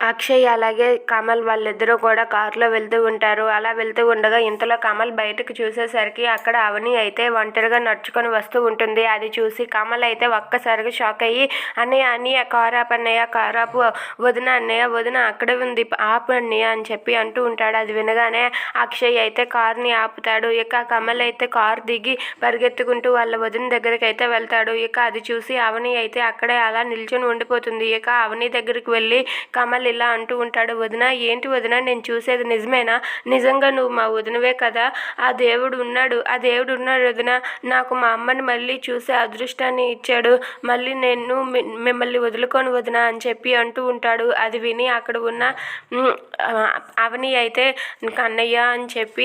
అక్షయ్ అలాగే కమల్ వాళ్ళిద్దరూ కూడా కారులో వెళ్తూ ఉంటారు. అలా వెళ్తూ ఉండగా ఇంతలో కమల్ బయటకు చూసేసరికి అక్కడ అవని అయితే ఒంటరిగా నడుచుకొని వస్తూ ఉంటుంది. అది చూసి కమల్ అయితే ఒక్కసారిగా షాక్ అయ్యి అన్నయ్య అన్నయ్య కారాపు అన్నయ్య కారాపు వదిన అన్నయ్య వదిన అక్కడే ఉంది ఆపు అన్నయ్య అని చెప్పి అంటూ ఉంటాడు. అది వినగానే అక్షయ్ అయితే కార్ని ఆపుతాడు. ఇక కమల్ అయితే కారు దిగి పరిగెత్తుకుంటూ వాళ్ళ వదిన దగ్గరికి అయితే వెళ్తాడు. ఇక అది చూసి అవని అయితే అక్కడే అలా నిల్చొని ఉండిపోతుంది. ఇక అవని దగ్గరికి వెళ్ళి కమల్ ఇలా అంటూ ఉంటాడు వదిన ఏంటి వదిన నేను చూసేది నిజమేనా? నిజంగా నువ్వు మా వదినవే కదా? ఆ దేవుడు ఉన్నాడు ఆ దేవుడు ఉన్నాడు వదిన. నాకు మా అమ్మని మళ్ళీ చూసే అదృష్టాన్ని ఇచ్చాడు. మళ్ళీ నేను మిమ్మల్ని వదులుకొని వదిన అని చెప్పి అంటూ ఉంటాడు. అది విని అక్కడ ఉన్న అవని అయితే కన్నయ్య అని చెప్పి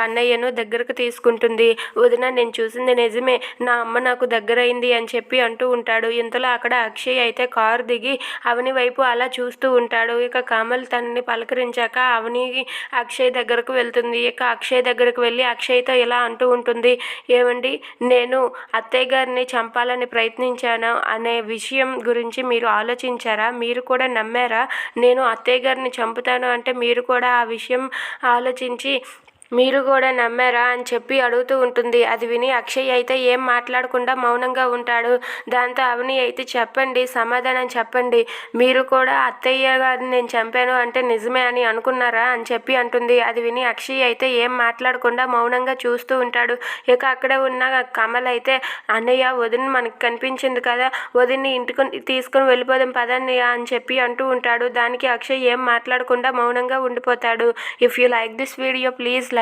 కన్నయ్యను దగ్గరకు తీసుకుంటుంది. వదిన నేను చూసింది నిజమే. నా అమ్మ నాకు దగ్గరైంది అని చెప్పి అంటూ ఉంటాడు. ఇంతలో అక్కడ అక్షయ్ అయితే కారు దిగి అవని వైపు అలా చూస్తూ ఉంటాడు. ఇక కమల్ తనని పలకరించాక అవని అక్షయ్ దగ్గరకు వెళ్తుంది. ఇక అక్షయ్ దగ్గరకు వెళ్ళి అక్షయ్తో ఇలా అంటూ ఉంటుంది. ఏమండి? నేను అత్తయ్య గారిని చంపాలని ప్రయత్నించాను? అనే విషయం గురించి మీరు ఆలోచించారా? మీరు కూడా నమ్మారా? నేను అత్తయ్య గారిని చంపుతాను అంటే మీరు కూడా ఆ విషయం ఆలోచించి మీరు కూడా నమ్మారా అని చెప్పి అడుగుతూ ఉంటుంది. అది విని అక్షయ్ అయితే ఏం మాట్లాడకుండా మౌనంగా ఉంటాడు. దాంతో అవని అయితే చెప్పండి సమాధానం చెప్పండి. మీరు కూడా అత్తయ్య గారిని నేను చంపాను అంటే నిజమే అని అనుకున్నారా అని చెప్పి అంటుంది. అది విని అక్షయ్ అయితే ఏం మాట్లాడకుండా మౌనంగా చూస్తూ ఉంటాడు. ఇక అక్కడే ఉన్న కమల్ అయితే అన్నయ్య వదిన మనకి కనిపించింది కదా వదిన్ని ఇంటికి తీసుకొని వెళ్ళిపోదాం పదన్నయ్య అని చెప్పి అంటూ ఉంటాడు. దానికి అక్షయ్ ఏం మాట్లాడకుండా మౌనంగా ఉండిపోతాడు. If you like this video please like